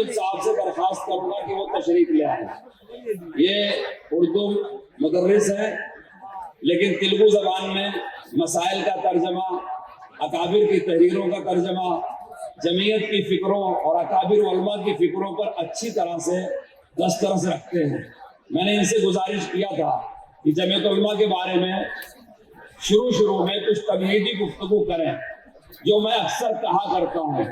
مفید صاحب سے درخواست کروں کہ وہ تشریف لے آئے یہ اردو مدرس ہے، لیکن تلگو زبان میں مسائل کا ترجمہ، اکابر کی تحریروں کا ترجمہ، جمعیت کی فکروں اور اکابر علماء کی فکروں پر اچھی طرح سے دسترس رکھتے ہیں۔ میں نے ان سے گزارش کیا تھا کہ جمعیت علماء کے بارے میں شروع شروع میں کچھ تبلیغی گفتگو کریں۔ جو میں اکثر کہا کرتا ہوں،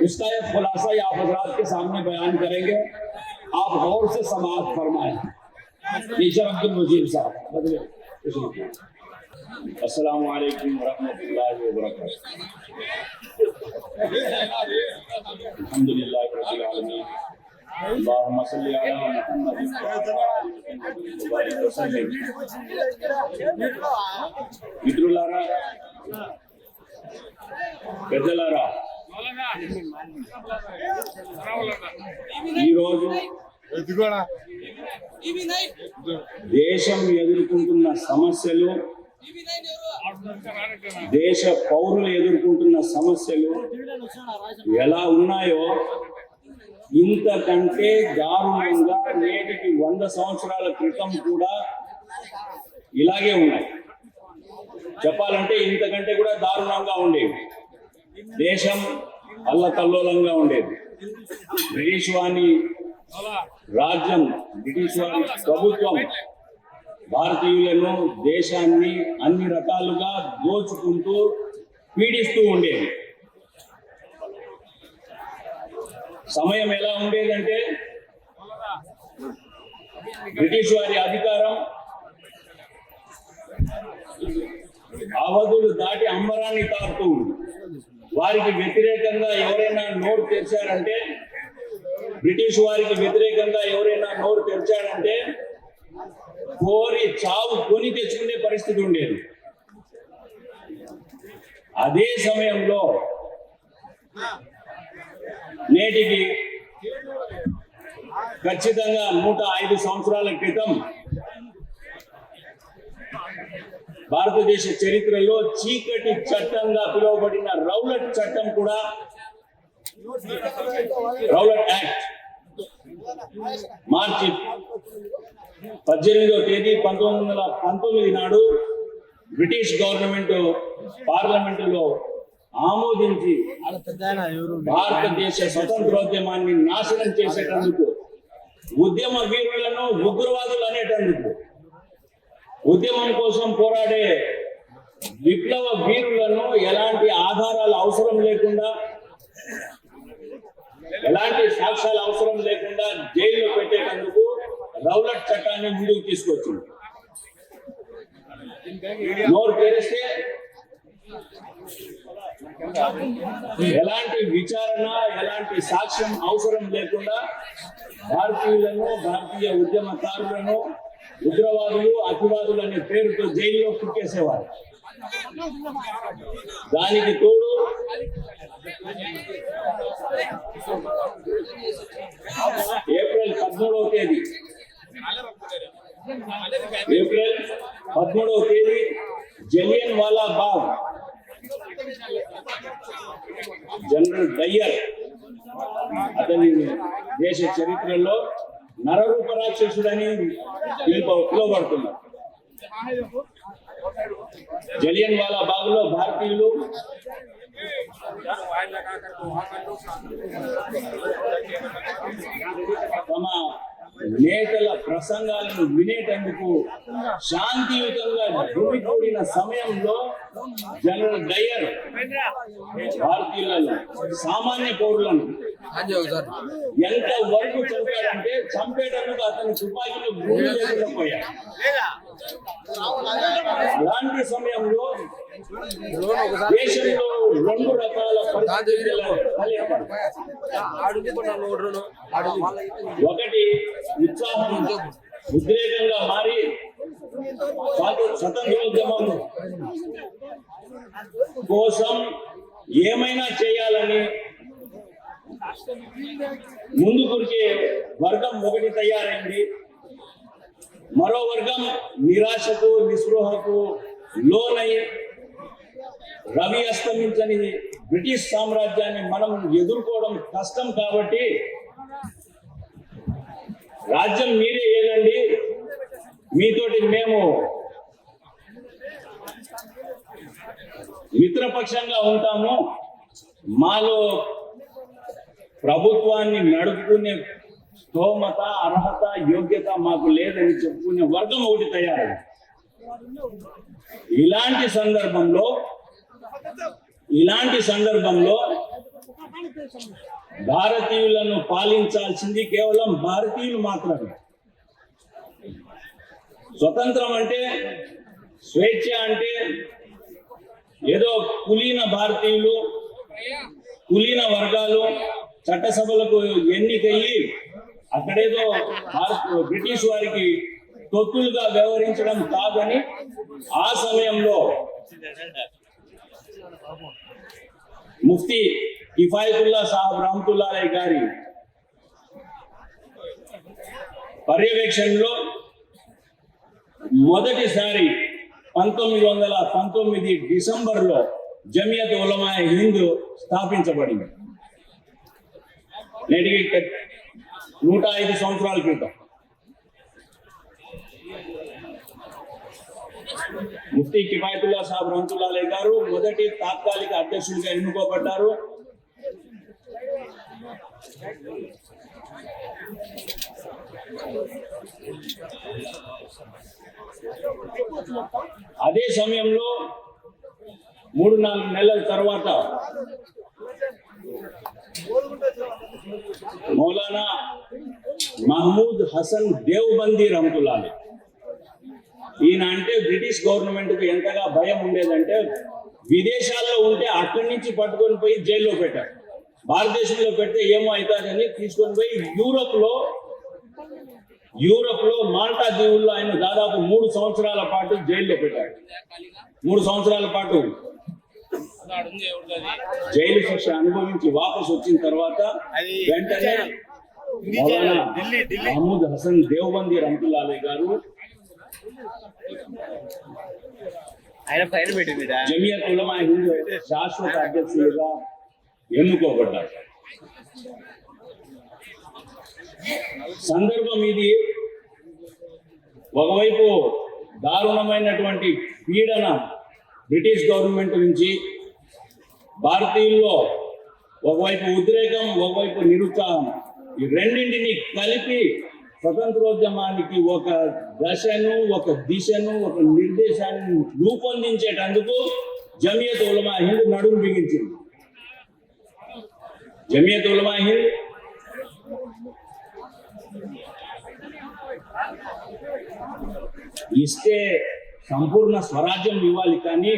اس کا ایک خلاصہ یہ آپ حضرات کے سامنے بیان کریں گے۔ آپ غور سے سماعت فرمائیں۔ ٹیچر عبد المجیب صاحب السلام علیکم ورحمۃ اللہ وبرکاتہ۔ الحمد للہ رب العالمین۔ اللهم صل على محمد۔ وبارك وسلم మిత్రులారా పెద్దలారా ఈరోజు దేశం ఎదుర్కొంటున్న సమస్యలు దేశ పౌరులు ఎదుర్కొంటున్న సమస్యలు ఎలా ఉన్నాయో ఇంతకంటే దారుణంగా నేటికి వంద సంవత్సరాల క్రితం కూడా ఇలాగే ఉన్నాయి. చెప్పాలంటే ఇంతకంటే కూడా దారుణంగా ఉండేవి. దేశం అల్లకల్లోలంగా ఉండేది. బ్రిటిష్ వాణి రాజ్యం బ్రిటిష్ వారి ప్రభుత్వం భారతీయులను దేశాన్ని అన్ని రకాలుగా దోచుకుంటూ పీడిస్తూ ఉండేది. సమయం ఎలా ఉండేదంటే బ్రిటిష్ వారి అధికారం అవధులు దాటి అంబరాన్ని తాకుతూ ఉంది. వారికి వ్యతిరేకంగా ఎవరైనా నోరు తెరిచారంటే బ్రిటిష్ వారికి వ్యతిరేకంగా ఎవరైనా నోరు తెరిచారంటే కోరి చావు కొని తెచ్చుకునే పరిస్థితి ఉండేది. అదే సమయంలో నేటికి ఖచ్చితంగా నూట ఐదు సంవత్సరాల క్రితం భారతదేశ చరిత్రలో చీకటి చట్టంగా పిలువబడిన రౌలట్ చట్టం కూడా రౌలట్ యాక్ట్. మార్చి పద్దెనిమిదవ తేదీ పంతొమ్మిది వందల పంతొమ్మిది నాడు బ్రిటిష్ గవర్నమెంట్ పార్లమెంటులో ఆమోదించి భారతదేశ స్వతంత్రోద్యమాన్ని నాశనం చేసేటందుకు ఉద్యమ వీరులను ఉగ్రవాదులు అనేటందుకు ఉద్యమం కోసం పోరాడే విప్లవ వీరులను ఎలాంటి ఆధారాలు అవసరం లేకుండా ఎలాంటి సాక్ష్యాలు అవసరం లేకుండా జైల్లో పెట్టేటందుకు రౌలట్ చట్టాన్ని ముందుకు తీసుకొచ్చింది. నోరు తెరిస్తే ఎలాంటి విచారణ ఎలాంటి సాక్ష్యం అవసరం లేకుండా భారతీయులను భారతీయ ఉద్యమకారులను ఉగ్రవాదులు అతివాదులు అనే పేరుతో జైల్లో కుక్కేసేవారు. దానికి తోడు ఏప్రిల్ పదమూడవ తేదీ. ఏప్రిల్ పదమూడవ తేదీ Jallianwala Bagh general Dyer. అతని దేశ చరిత్రలో నరరూప రాక్షసుడని పిలువ పిలువబడుతున్నారు జలియన్ వాలా బాగ్లో భారతీయులు. తమ నేతల ప్రసంగాలను వినేటందుకు శాంతియుతంగా గుమికూడిన సమయంలో జనరల్ డయ్యర్ భారతీయులను సామాన్య పౌరులను ఎంత వరకు చంపాడంటే చంపేటందుకు అతని తుపాకీలో గుండె లేకుండా పోయాడు. అలాంటి సమయంలో దేశంలో రెండు రకాల. ఒకటి ఉత్సాహం ఉద్రేకంగా మారి స్వాత- స్వతంత్రోద్యమం కోసం ఏమైనా చేయాలని ముందుకొరికే వర్గం ఒకటి తయారైంది మరో వర్గం నిరాశకు నిస్పృహకు లోనై రవి అస్తమించని బ్రిటిష్ సామ్రాజ్యాన్ని మనం ఎదుర్కోవడం కష్టం కాబట్టి రాజ్యం మీరే ఏదండి? మీతోటి మేము మిత్రపక్షంగా ఉంటాము. మాలో ప్రభుత్వాన్ని నడుపుకునే స్తోమత అర్హత యోగ్యత మాకు లేదని చెప్పుకునే వర్గం ఒకటి తయారైంది. ఇలాంటి సందర్భంలో ఇలాంటి సందర్భంలో భారతీయులను పాలించాల్సింది కేవలం భారతీయులు మాత్రమే. స్వతంత్రం అంటే స్వేచ్ఛ అంటే ఏదో కులీన భారతీయులు కులీన వర్గాలు చట్టసభలకు ఎన్నికయ్యి అక్కడేదో బ్రిటిష్ వారికి తొత్తులుగా వ్యవహరించడం కాదని ఆ సమయంలో ముఫ్తీ కిఫాయతుల్లా సాహబ్ రహమతుల్లా గారి పర్యవేక్షణలో మొదటిసారి పంతొమ్మిది వందల పంతొమ్మిది డిసెంబర్లో జమియత్ ఉలమాయ హింద్ స్థాపించబడింది. నేటికి నూట ఐదు సంవత్సరాల క్రితం. ముఫ్తీ కిఫాయతుల్లా సాబ్ రహమతుల్లా గారు మొదటి తాత్కాలిక అధ్యక్షుడిగా ఎన్నుకోబడ్డారు. అదే సమయంలో మూడు నాలుగు నెలల తర్వాత మౌలానా మహమూద్ హసన్ దేవ్బందీ రహమతుల్లాలి ఈయన అంటే బ్రిటిష్ గవర్నమెంట్కు ఎంతగా భయం ఉండేదంటే విదేశాల్లో ఉంటే అక్కడి నుంచి పట్టుకొని పోయి జైల్లో పెట్టారు. భారతదేశంలో పెడితే ఏమో అవుతారని తీసుకొని పోయి యూరోప్లో యూరోప్లో మాల్టా దీవుల్లో ఆయన దాదాపు మూడు సంవత్సరాల పాటు జైల్లో పెట్టాడు. మూడు సంవత్సరాల పాటు జైలు శిక్ష అనుభవించి వాపసు వచ్చిన తర్వాత వెంటనే మౌలానా మహమూద్ హసన్ దేవబందీ రహమతుల్లాలే గారు ఆయన పైన పెట్టింది హిందూ శాశ్వత అధ్యక్షులుగా ఎన్నుకోబడ్డారు సందర్భం ఇది. ఒకవైపు దారుణమైనటువంటి పీడన బ్రిటిష్ గవర్నమెంట్ నుంచి భారతీయుల్లో ఒకవైపు ఉద్రేకం ఒకవైపు నిరుత్సాహం. ఈ రెండింటిని కలిపి స్వతంత్రోద్యమానికి ఒక దశను ఒక దిశను ఒక నిర్దేశాన్ని రూపొందించేటందుకు జమియత్ ఉలమా హింద్ నడుము బిగించింది. జమియత్ ఉలమా హింద్ ఇస్తే సంపూర్ణ స్వరాజ్యం ఇవ్వాలి కానీ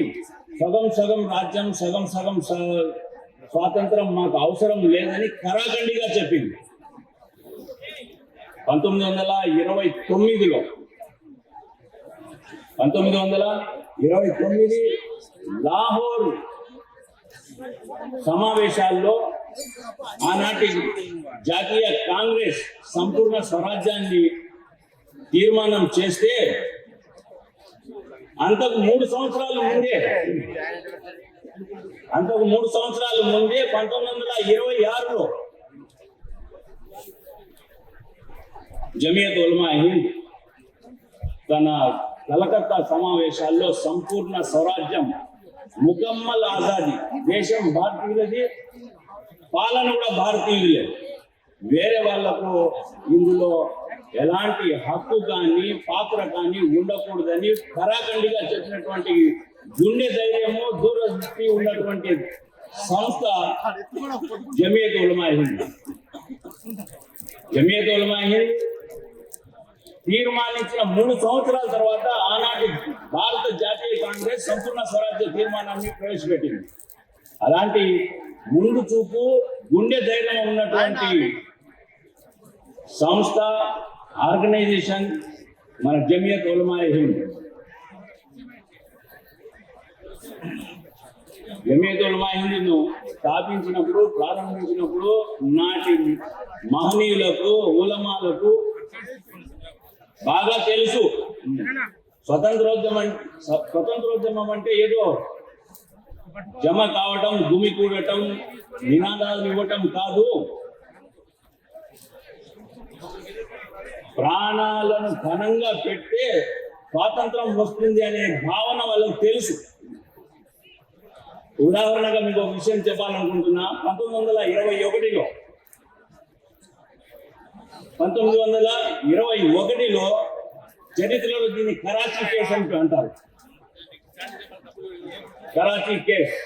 సగం సగం రాజ్యం సగం సగం స- స్వాతంత్రం మాకు అవసరం లేదని కరాఖండిగా చెప్పింది. పంతొమ్మిది వందల ఇరవై తొమ్మిదిలో పంతొమ్మిది వందల ఇరవై తొమ్మిది లాహోర్ సమావేశాల్లో ఆనాటి జాతీయ కాంగ్రెస్ సంపూర్ణ స్వరాజ్యాన్ని తీర్మానం చేస్తే అంతకు మూడు సంవత్సరాల ముందే అంతకు మూడు సంవత్సరాల ముందే పంతొమ్మిది వందల ఇరవై ఆరులో జమియత్ ఉల్మా హింద్ తన కలకత్తా సమావేశాల్లో సంపూర్ణ స్వరాజ్యం ముకమ్మల్ ఆజాదీ. దేశం భారతీయులది పాలన కూడా భారతీయులే వేరే వాళ్ళకు ఇందులో ఎలాంటి హక్కు కానీ పాత్ర కానీ ఉండకూడదని కరాఖండిగా చెప్పినటువంటి గుండె ధైర్యము దూరదృష్టి ఉన్నటువంటి సంస్థ జమియత్ ఉలమా హింద్. జమియత్ ఉలమా హింద్ తీర్మానించిన మూడు సంవత్సరాల తర్వాత ఆనాటి భారత జాతీయ కాంగ్రెస్ సంపూర్ణ స్వరాజ్య తీర్మానాన్ని ప్రవేశపెట్టింది. అలాంటి ముందు చూపు గుండె ధైర్యం ఉన్నటువంటి సంస్థ ఆర్గనైజేషన్ మన జమియత్ ఉలమా హింద్. జమియత్ ఉలమా స్థాపించినప్పుడు ప్రారంభించినప్పుడు నాటి మహనీయులకు ఉలమాలకు బాగా తెలుసు. స్వతంత్రోద్యమం స్వతంత్రోద్యమం అంటే ఏదో జమ కావటం గుమి కూడటం నినాదాలు ఇవ్వటం కాదు. ప్రాణాలను ఘనంగా పెడితే స్వాతంత్రం వస్తుంది అనే భావన వాళ్ళకి తెలుసు. ఉదాహరణగా మీకు ఒక విషయం చెప్పాలనుకుంటున్నా పంతొమ్మిది వందల ఇరవై ఒకటిలో పంతొమ్మిది వందల ఇరవై ఒకటిలో చరిత్రలో దీన్ని కరాచీ కేసు అంటూ అంటారు. కరాచీ కేస్.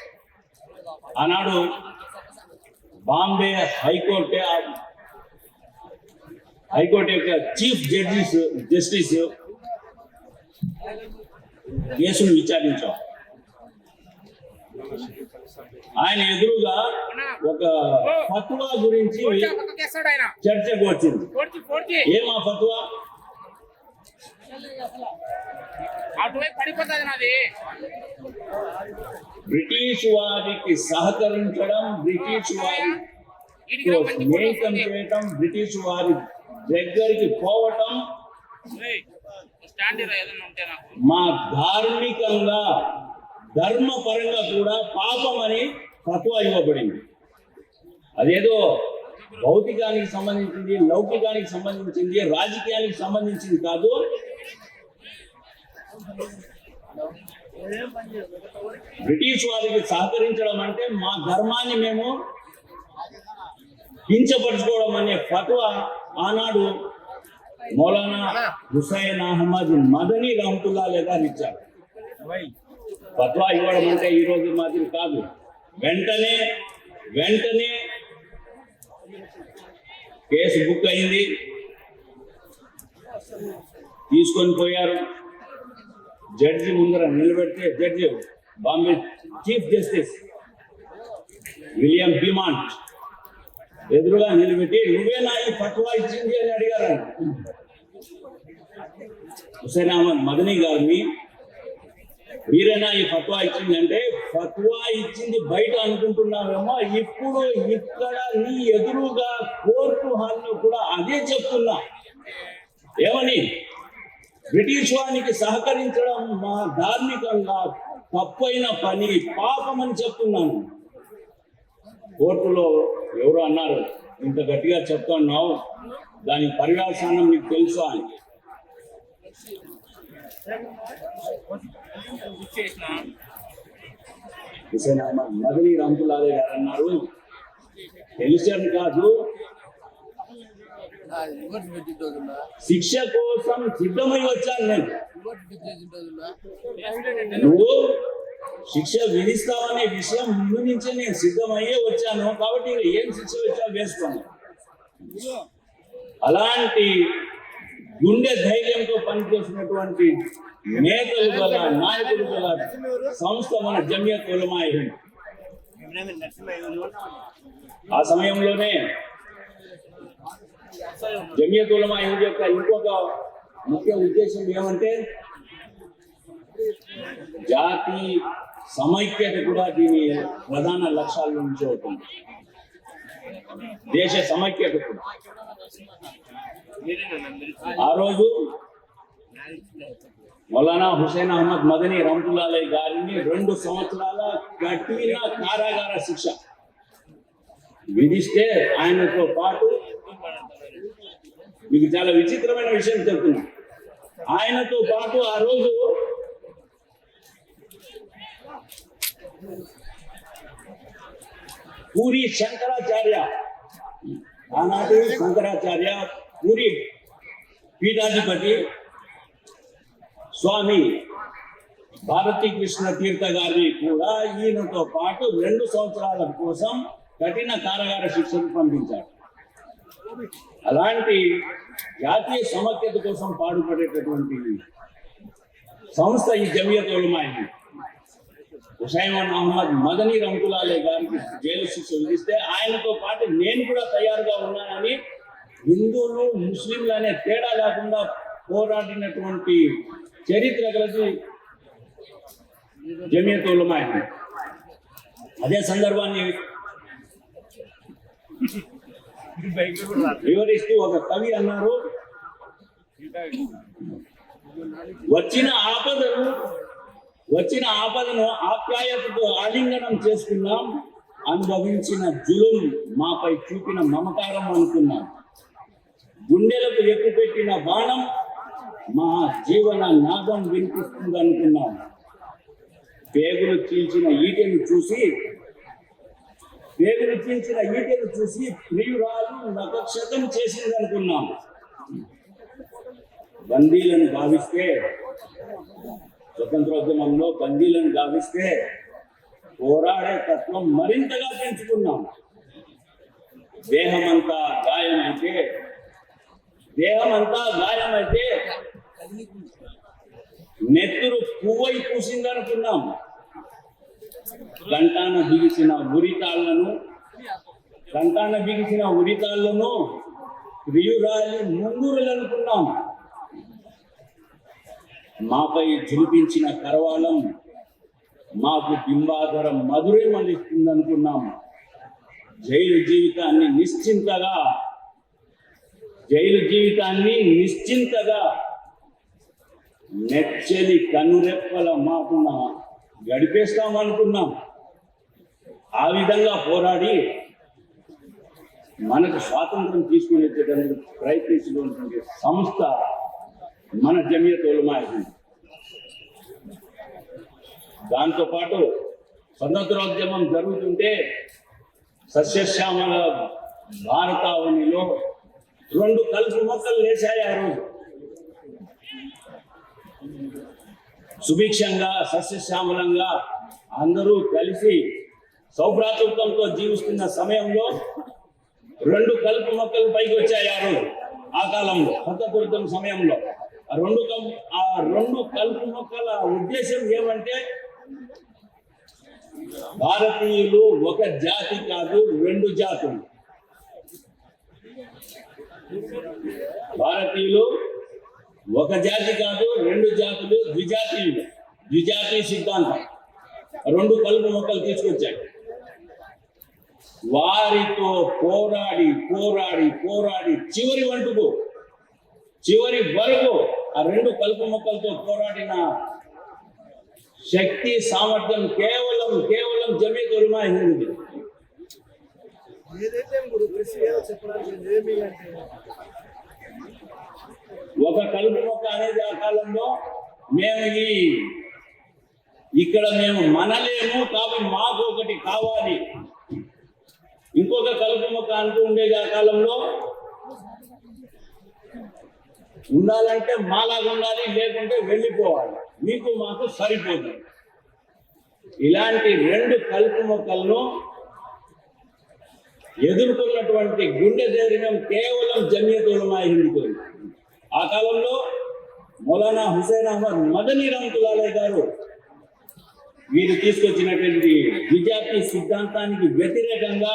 ఆనాడు Bombay high court high court యొక్క చీఫ్ జడ్జిస్ జస్టిస్ కేసును విచారించాం. ఆయన ఎదురుగా ఒక ఫత్వా గురించి చర్చకు వచ్చింది. ఏమా ఫత్వా? బ్రిటిష్ వారికి సహకరించడం బ్రిటిష్ వారి స్నేహితం. చేయటం బ్రిటిష్ వారి దగ్గరికి పోవటం మా ధార్మికంగా ధర్మపరంగా కూడా పాపం అని తక్కువ ఇవ్వబడింది. అదేదో భౌతికానికి సంబంధించింది లౌకికానికి సంబంధించింది రాజకీయానికి సంబంధించింది కాదు. బ్రిటిష్ వారికి సహకరించడం అంటే మా ధర్మాన్ని మేము కించపరచుకోవడం అనే ఫత్వా ఆనాడు మౌలానా హుసైన్ అహ్మద్ మదనీ రహమతుల్లా లేదా ఇచ్చారు. ఫత్వా ఇవ్వడం అంటే ఈ రోజు మాదిరి కాదు. వెంటనే వెంటనే కేసు బుక్ అయింది. తీసుకొని పోయారు. జడ్జి ముందర నిలబెడితే judge Bombay chief justice William Beaumont ఎదురుగా నిలబెట్టి నువ్వేనా ఈ ఫత్వా ఇచ్చింది అని అడిగారు హుసేన్ అహ్మద్ మదనీ గారిని మీరేనా ఈ ఫత్వా ఇచ్చిందంటే ఫత్వా ఇచ్చింది బయట అనుకుంటున్నావేమో ఇప్పుడు ఇక్కడ నీ ఎదురుగా కోర్టు హాల్లో కూడా అదే చెప్తున్నా. ఏమని? బ్రిటిష్ వానికి సహకరించడం మా ధార్మికంగా తప్పైన పని పాపం అని చెప్తున్నాను. కోర్టులో ఎవరు అన్నారు ఇంత గట్టిగా చెప్తున్నావు దాని పర్యవసానం నీకు తెలుసా? అని. మదనీ రహమతుల్లాహి గారు అన్నారు తెలిసాను కాదు శిక్ష కోసం సిద్ధమై వచ్చాను నేను నువ్వు శిక్ష విధిస్తావనే విషయం ముందు నుంచే నేను సిద్ధమయ్యే వచ్చాను. కాబట్టి ఏం శిక్ష వచ్చా వేసుకోను అలాంటి గుండె ధైర్యంతో పనిచేసినటువంటి నేతలు గల నాయకులు గల సంస్థ మన జమియత్ ఉలమా ఆ సమయంలోనే జమియత్ ఉలమా యొక్క ఇంకొక ముఖ్య ఉద్దేశం ఏమంటే జాతి సమైక్యత కూడా దీని ప్రధాన లక్ష్యాల నుంచి అవుతుంది. దేశ సమైక్యత కూడా. ఆ రోజు మౌలానా హుసేన్ అహ్మద్ మదనీ రహమతుల్లాహి గారిని రెండు సంవత్సరాల కఠిన కారాగార శిక్ష విధిస్తే ఆయనతో పాటు మీకు చాలా విచిత్రమైన విషయం చెప్తున్నా. ఆయనతో పాటు ఆ రోజు పూరి శంకరాచార్య ఆనాటి శంకరాచార్య పూరి పీఠాధిపతి స్వామి భారతీ కృష్ణ తీర్థ గారిని కూడా ఈయనతో పాటు రెండు సంవత్సరాల కోసం కఠిన కారాగార శిక్షను పంపించారు అలాంటి జాతీయ సమైక్యత కోసం పాడుపడేటటువంటి సంస్థ ఈ జమియత్ ఉలమా హింద్. అహ్మద్ మదనీ రంకులాలే గారికి జైలు శిక్ష విధిస్తే ఆయనతో పాటు నేను కూడా తయారుగా ఉన్నానని హిందువులు ముస్లింలు అనే తేడా లేకుండా పోరాడినటువంటి చరిత్ర కలిసి జమియత్ ఉలమా అదే సందర్భాన్ని వివరిస్తూ ఒక కవి అన్నారు వచ్చిన ఆపదను వచ్చిన ఆపదను ఆప్యాయతతో ఆలింగనం చేసుకున్నాం అనుభవించిన జులుం మాపై చూపిన మమకారం అనుకున్నాం. గుండెలకు ఎక్కుపెట్టిన బాణం మా జీవన నాదం వినిపిస్తుంది అనుకున్నాం. పేగులు చీల్చిన ఈటెను చూసి పేగులు చీల్చిన ఈటెను చూసి ప్రియురాలు నక్షతం చేసింది అనుకున్నాం. బందీలను భావిస్తే స్వతంత్రోద్యమంలో బందీలను గావిస్తే పోరాడే తత్వం మరింతగా పెంచుకున్నాం. దేహమంతా గాయమైతే దేహమంతా గాయమైతే నెత్తురు పువ్వై పూసిందనుకున్నాం. గంటాన బిగిసిన ఉరితాళ్ళను గంటాన బిగిసిన ఉరితాళ్ళను ప్రియురాలి ముంగురులనుకున్నాం మాపై జులిపించిన కరవాలం మాకు బింబాధర మధురం అందిస్తుందనుకున్నాం జైలు జీవితాన్ని నిశ్చింతగా జైలు జీవితాన్ని నిశ్చింతగా నెచ్చలి కనురెప్పల మాకున్న గడిపేస్తాం అనుకున్నాం. ఆ విధంగా పోరాడి మనకు స్వాతంత్రం తీసుకుని వచ్చేటందుకు ప్రయత్నించినటువంటి సంస్థ మన జమియత్ ఉలమా దాంతోపాటు స్వతంత్రోద్యమం జరుగుతుంటే సస్యశ్యామల భారతావనిలో రెండు కలుపు మొక్కలు లేచాయి ఆ రోజు సుభిక్షంగా సస్యశ్యామలంగా అందరూ కలిసి సౌభ్రాతృత్వంతో జీవిస్తున్న సమయంలో రెండు కలుపు మొక్కలు పైకి వచ్చాయి ఆ రోజు ఆ కాలంలో స్వతంత్రోద్యమ సమయంలో. రెండు ఆ రెండు కలుపు మొక్కల ఉద్దేశం ఏమంటే భారతీయులు ఒక జాతి కాదు రెండు జాతులు. భారతీయులు ఒక జాతి కాదు రెండు జాతులు ద్విజాతీయులు. ద్విజాతీయ సిద్ధాంతం. రెండు కలుపు మొక్కలు తీసుకొచ్చాయి. వారితో పోరాడి పోరాడి పోరాడి చివరి వంటుకు చివరి వరకు ఆ రెండు కలుపు మొక్కలతో పోరాడిన శక్తి సామర్థ్యం కేవలం కేవలం జమే ఉలమా ఏదైతే కృషి ఏదో చెప్పడానికి ఏమి అంటే ఒక కలుపు మొక్క అనేది ఆ కాలంలో మేము ఈ ఇక్కడ మేము మనలేము కాబట్టి మాకు ఒకటి కావాలి. ఇంకొక కలుపు మొక్క అంటూ ఉండేది ఆ కాలంలో ఉండాలంటే మాలాగా ఉండాలి లేకుంటే వెళ్ళిపోవాలి. మీకు మాకు సరిపోదు. ఇలాంటి రెండు కలుపు మొక్కలను ఎదుర్కొన్నటువంటి గుండె ధైర్యం కేవలం జమియత్ ఉలమా ఆ కాలంలో మౌలానా హుసేన్ అహ్మద్ మదనీ రహమతుల్లాహ్ గారు వీరు తీసుకొచ్చినటువంటి విజాతి సిద్ధాంతానికి వ్యతిరేకంగా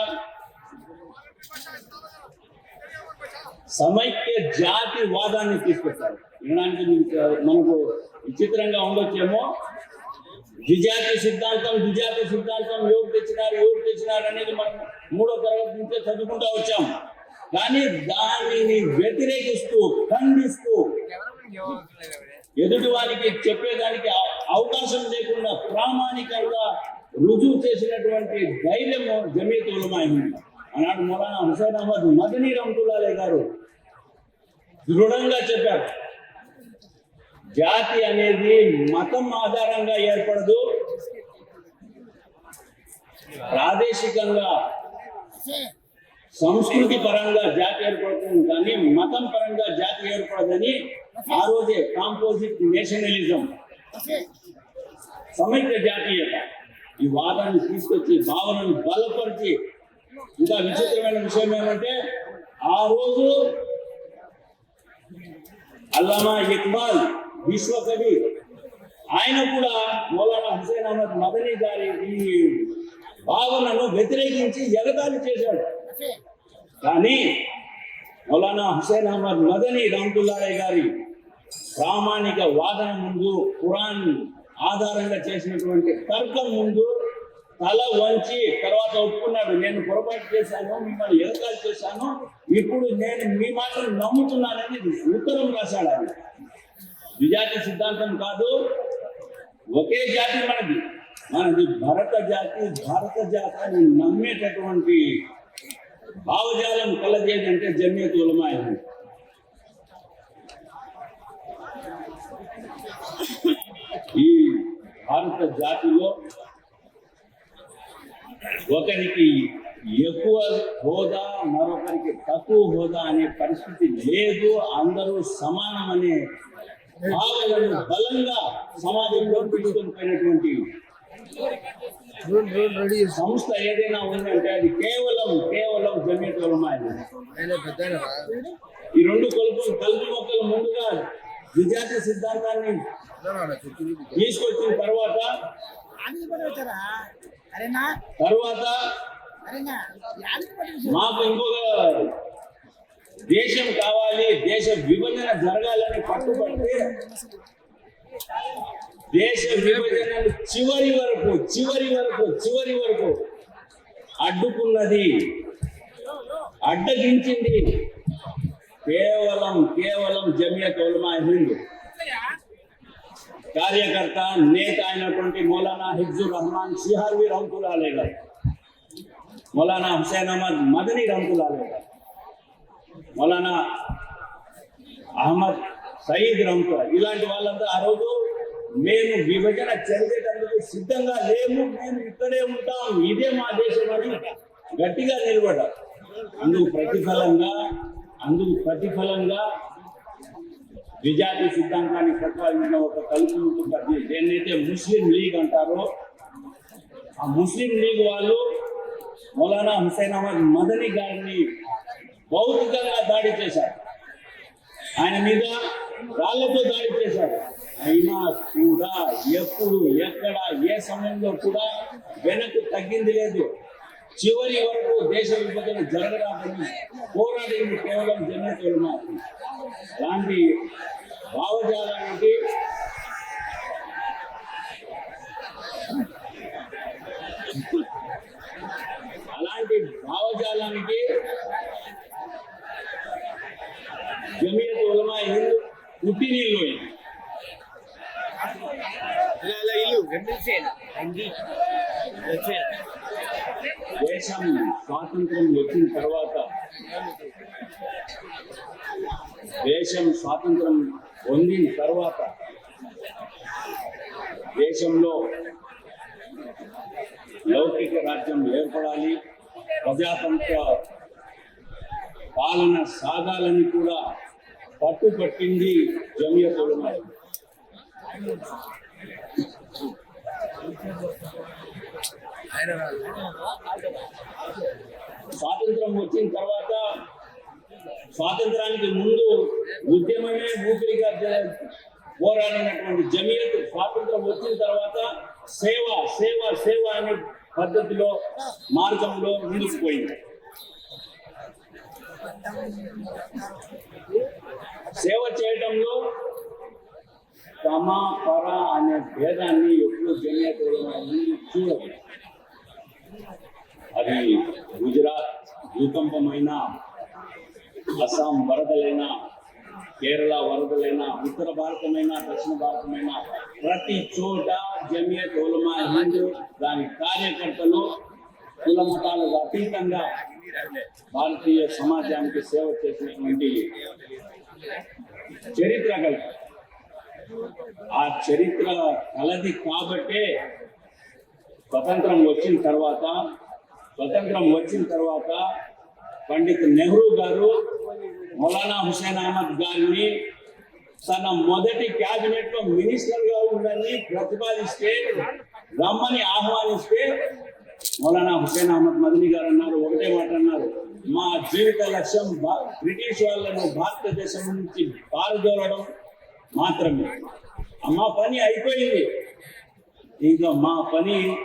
సమైక్య జాతి వాదాన్ని తీసుకొచ్చారు. వినడానికి మనకు విచిత్రంగా ఉండొచ్చేమో. విజాతి సిద్ధాంతం విజాతి సిద్ధాంతం ఎవరు తెచ్చినారు ఎవరు తెచ్చినారు అనేది మనం మూడో తరగతి నుంచే చదువుకుంటూ వచ్చాం. కానీ దానిని వ్యతిరేకిస్తూ ఖండిస్తూ ఎదుటి వారికి చెప్పేదానికి అవకాశం లేకుండా ప్రామాణికంగా రుజువు చేసినటువంటి ధైర్యము జమీయత్ ఉలమా ఆనాడు మౌలానా హుసైన్ అహ్మద్ మదనీ రహమతుల్లాహ్ గారు దృఢంగా చెప్పారు. జాతి అనేది మతం ఆధారంగా ఏర్పడదు. ప్రాదేశికంగా సంస్కృతి పరంగా జాతి ఏర్పడుతుంది కానీ మతం పరంగా జాతి ఏర్పడదని ఆ రోజే కాంపోజిట్ నేషనలిజం. సమైక్య జాతీయత. ఈ వాదాన్ని తీసుకొచ్చి భావనను బలపరిచి ఇంకా విచిత్రమైన విషయం ఏమంటే ఆ రోజు అల్లామా ఇక్బాల్ విశ్వకవి. ఆయన కూడా మౌలానా హుసేన్ అహ్మద్ మదనీ గారి ఈ భావనను వ్యతిరేకించి ఎగతాళి చేశాడు. కానీ మౌలానా హుసేన్ అహ్మద్ మదనీ రహమతుల్లాహ్ గారి ప్రామాణిక వాదన ముందు ఖురాన్ ఆధారంగా చేసినటువంటి తర్కం ముందు తల వంచి తర్వాత ఒప్పుకున్నాడు. నేను పొరపాటు చేశాను మిమ్మల్ని ఎగతాళి చేశాను. ఇప్పుడు నేను మీ మాటలు నమ్ముతున్నానని ఉత్తరం రాశాడు ఆయన. విజాతి సిద్ధాంతం కాదు ఒకే జాతి మనది. మనది భరత జాతి భారత జాతాన్ని నమ్మేటటువంటి భావజాలం కలదేదంటే జమ్యత్ ఉలమాయని ఈ భారత జాతిలో ఒకరికి ఎక్కువ హోదా మరొకరికి తక్కువ హోదా అనే పరిస్థితి లేదు. అందరూ సమానం అనే భావనను బలంగా సమాజంలో పోయినటువంటి చేసి సంస్థ ఏదైనా ఉందంటే అది కేవలం కేవలం ఆయన రా. ఈ రెండు కలుపు కలుపు మొక్కలు ముందుగా విజాతి సిద్ధాంతాన్ని తీసుకొచ్చిన తర్వాత తర్వాత మాకు ఇంకొక దేశం కావాలి దేశ విభజన జరగాలని పట్టుబడితే దేశ విభజనను చివరి వరకు చివరి వరకు చివరి వరకు అడ్డుకున్నది అడ్డగించింది కేవలం కేవలం జమియత్ ఉలమా హింద్. కార్యకర్త నేత అయినటువంటి మౌలానా హిజ్జుర్ రహమాన్ షిహార్వి రహమతుల్లాహే గారు. మౌలానా హుసేన్ అహ్మద్ మదనీ రహమతుల్లాహే గారు. మౌలానా అహ్మద్ సయీద్ రంతో ఇలాంటి వాళ్ళంతా ఆ రోజు మేము విభజన చెందేటందుకు సిద్ధంగా లేము మేము ఇక్కడే ఉంటాం. ఇదే మా దేశం అని గట్టిగా నిలబడ్డారు. అందుకు ప్రతిఫలంగా అందుకు ప్రతిఫలంగా విజాతి సిద్ధాంతాన్ని ప్రతిపాదించిన ఒక కలుపు ఉంటుంది? దేన్నైతే ముస్లిం లీగ్ అంటారో ఆ ముస్లిం లీగ్ వాళ్ళు మౌలానా హుసేన్ అహ్మద్ మదనీ గారిని భౌతికంగా దాడి చేశాడు. ఆయన మీద రాళ్ళతో దాడి చేశాడు. అయినా కూడా ఎప్పుడు ఎక్కడ ఏ సమయంలో కూడా వెనక్కు తగ్గింది లేదు. చివరి వరకు దేశ విభజన జరగడానికి పోరాడింది కేవలం జనతలు మాత్రం అలాంటి భావజాలానికి అలాంటి భావజాలానికి జమియత్ ఉలమా హింద్ పుట్టినీళ్ళు అయింది. ఇల్లు దేశం స్వాతంత్రం వచ్చిన తర్వాత దేశం స్వాతంత్రం పొందిన తర్వాత దేశంలో లౌకిక రాజ్యం ఏర్పడాలి ప్రజాతంత్ర పాలన సాగాలని కూడా పట్టుపట్టింది జమియత్ ఉలమా స్వాతంత్రం వచ్చిన తర్వాత స్వాతంత్రానికి ముందు ఉద్యమమే ఊపిరిగా పోరాడినటువంటి జమియత్ స్వాతంత్రం వచ్చిన తర్వాత సేవ సేవ సేవ అనే పద్ధతిలో మార్గంలో ముందుకు పోయింది. సేవ చేయటంలో తమ పర అనే భేదాన్ని ఎప్పుడు జమియత్ చూడదు అది గుజరాత్ భూకంపమైన అస్సాం వరదలైన కేరళ వరదలైన ఉత్తర భారతమైన దక్షిణ భారతమైన ప్రతి చోట జమియత్ ఉలమా హిందూ దాని కార్యకర్తలు కుల మతాలకు అతీతంగా భారతీయ సమాజానికి సేవ చేసినటువంటి చరిత్ర కలిగి ఆ చరిత్ర కలది కాబట్టే స్వతంత్రం వచ్చిన తర్వాత స్వతంత్రం వచ్చిన తర్వాత పండిత్ నెహ్రూ గారు మౌలానా హుసేన్ అహ్మద్ గారిని తన మొదటి క్యాబినెట్లో మినిస్టర్గా ఉందని ప్రతిపాదిస్తే రమ్మని ఆహ్వానిస్తే మౌలానా హుసేన్ అహ్మద్ మదిని గారు అన్నారు ఒకటే మాట అన్నారు. మా జీవిత లక్ష్యం భా- బ్రిటిష్ వాళ్ళను భారతదేశం నుంచి పాల్గొనడం మాత్రమే. మా పని అయిపోయింది. ఇంకా మా పని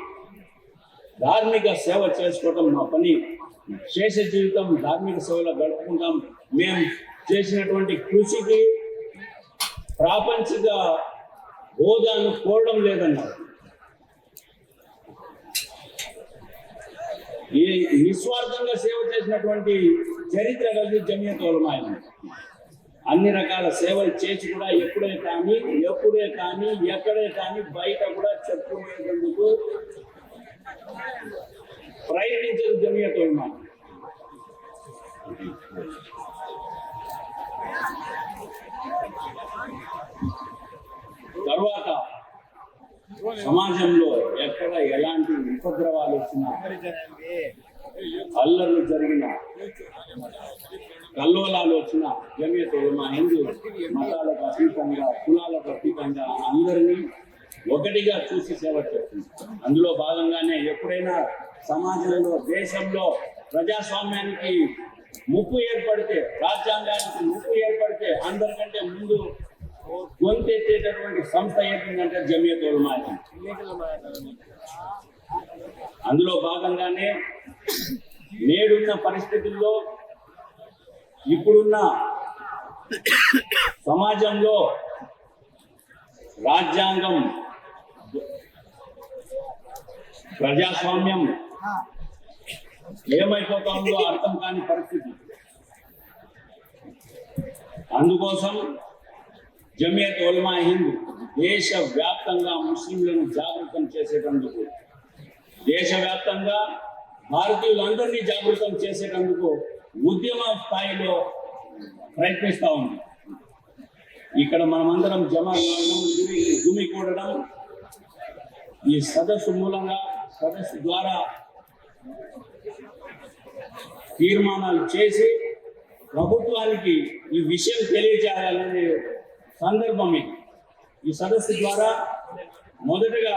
ధార్మిక సేవ చేసుకోవటం మా పని. శేష జీవితం ధార్మిక సేవలో గడుపుకుంటాం. మేము చేసినటువంటి కృషికి ప్రాపంచిక హోదాను కోరడం లేదన్నారు. ఈ నిస్వార్థంగా సేవ చేసినటువంటి చరిత్ర కలిగి జమియత్ అన్ని రకాల సేవలు చేసి కూడా ఎప్పుడే కానీ ఎప్పుడే కానీ ఎక్కడే కానీ బయట కూడా చెప్పుకునేందుకు ప్రయత్నించదు జమియత్ తర్వాత సమాజంలో ఎక్కడ ఎలాంటి ఉపద్రవాలు వచ్చినా అల్లర్లు జరిగిన కల్లోలాలు వచ్చిన జమియత్ మా హిందూ మతాలకు అతీతంగా కులాలకు అతీతంగా అందరినీ ఒకటిగా చూసి సేవ చేస్తుంది. అందులో భాగంగానే ఎప్పుడైనా సమాజంలో దేశంలో ప్రజాస్వామ్యానికి ముప్పు ఏర్పడితే రాజ్యాంగానికి ముప్పు ఏర్పడితే అందరికంటే ముందు గొంతెత్తేటటువంటి సంస్థ ఏంటంటే జమియత్ ఉలమా హింద్. అందులో భాగంగానే నేడున్న పరిస్థితుల్లో ఇప్పుడున్న సమాజంలో రాజ్యాంగం ప్రజాస్వామ్యం ఏమైపోతుందో అర్థం కాని పరిస్థితి అందుకోసం జమియత్ ఉల్మా హింద్ దేశ వ్యాప్తంగా ముస్లింలను జాగృతం చేసేటందుకు దేశవ్యాప్తంగా భారతీయులందరినీ జాగృతం చేసేటందుకు ఉద్యమ స్థాయిలో ప్రయత్నిస్తూ ఉంది. ఇక్కడ మనమందరం జమ భూమి కూడడం ఈ సదస్సు మూలంగా సదస్సు ద్వారా తీర్మానాలు చేసి ప్రభుత్వానికి ఈ విషయం తెలియజేయాలనే సందర్భం ఇది. ఈ సదస్సు ద్వారా మొదటగా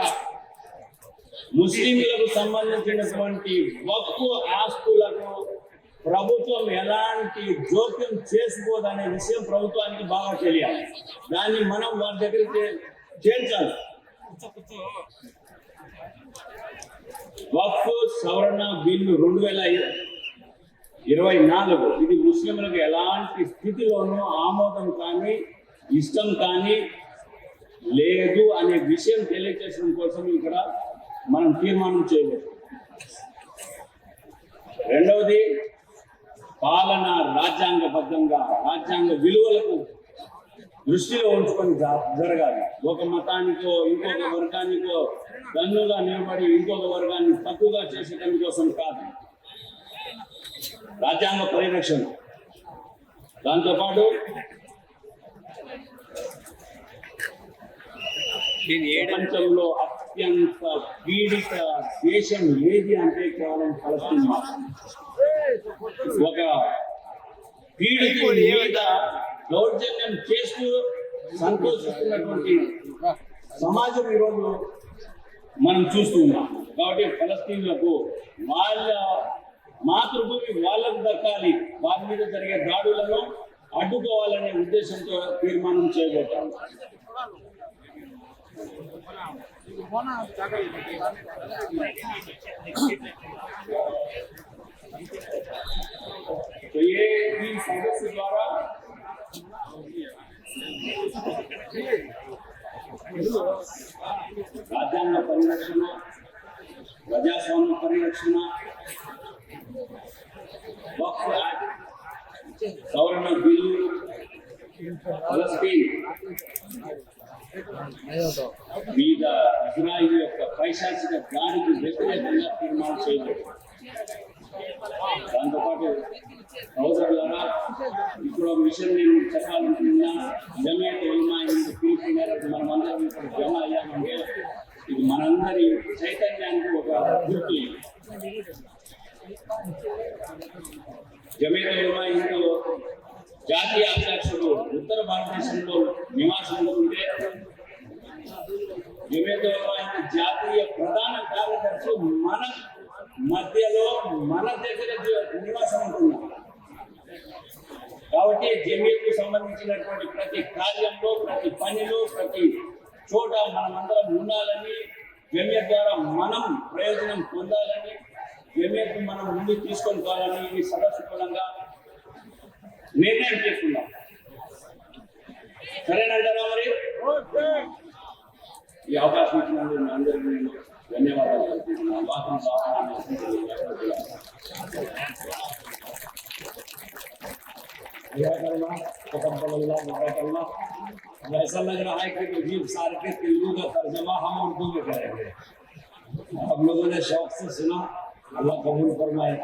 ముస్లింలకు సంబంధించినటువంటి వక్కు ఆస్తులకు ప్రభుత్వం ఎలాంటి జోక్యం చేసుకోదనే విషయం ప్రభుత్వానికి బాగా తెలియాలి. దాన్ని మనం వారి దగ్గరికి చేర్చాలి. వక్ఫ్ సవరణ బిల్లు రెండు వేల ఇరవై నాలుగు. ఇది ముస్లింలకు ఎలాంటి స్థితిలోనూ ఆమోదం కానీ ఇష్టం కానీ లేదు అనే విషయం తెలియజేసడం కోసం ఇక్కడ మనం తీర్మానం చేయవచ్చు. రెండవది పాలన రాజ్యాంగబద్ధంగా రాజ్యాంగ విలువలకు దృష్టిలో ఉంచుకొని జరగాలి. ఒక మతానికో ఇంకొక వర్గానికో దన్నుగా నిలబడి ఇంకొక వర్గాన్ని తక్కువగా చేసేటం కోసం కాదు. రాజ్యాంగ పరిరక్షణ. దాంతోపాటు నేను ఏడు అత్యంత పీడిత దేశం ఏది అంటే కేవలం ఫలస్తీన్ ఒక పీడితుడి మీద దౌర్జన్యం చేస్తూ సంతోషిస్తున్నటువంటి సమాజం ఈరోజు మనం చూస్తున్నాం కాబట్టి ఫలస్తీన్లకు వాళ్ళ మాతృభూమి వాళ్ళకు దక్కాలి. వారి మీద జరిగే దాడులను అడ్డుకోవాలనే ఉద్దేశంతో తీర్మానం చేయబోతాం تو یہ دوارا راجیہ پریرکشنا پرجاسوام پریرکشنا وقف آٹ گورنمنٹ بل فلسطین మీద ఇజ్రాయిల్ యొక్క పైశాచిక దానికి వ్యతిరేకంగా తీర్మానం చేయబడింది. దాంతోపాటు సోదరులారా ఇప్పుడు ఒక విషయం నేను చెప్పాలనుకుంటున్నా. జమేత ఉల్మా ఇంటి పిలుపు మేరకు మనమందరం ఇక్కడ జమ అయ్యామంటే ఇది మనందరి చైతన్యానికి ఒక గుర్తు. జమేట ఉల్మా ఇంటిలో జాతీయ అధ్యక్షుడు ఉత్తర భారతదేశంలో నివాసం ఉంటే జాతీయ ప్రధాన కార్యదర్శి మన మధ్యలో మన దగ్గర నివాసం ఉంటున్నాం. కాబట్టి జమీకు సంబంధించినటువంటి ప్రతి కార్యంలో ప్రతి పనిలో ప్రతి చోట మనమందరం ఉండాలని జమీర్ ద్వారా మనం ప్రయోజనం పొందాలని జమియత్ మనం ముందు తీసుకొని పోవాలని ఈ సదస్సు నిర్ణయం చేసుకుందాం. సరేనంటారా మరి? ఈ అవకాశం ఇచ్చినందుకు అందరికీ నేను ధన్యవాదాలు کرنا ایسا لگ رہا ہے کہ مجیب کا ترجمہ ہم اردو میں کریں گے آپ لوگوں نے شوق سے سنا اللہ قبول فرمائے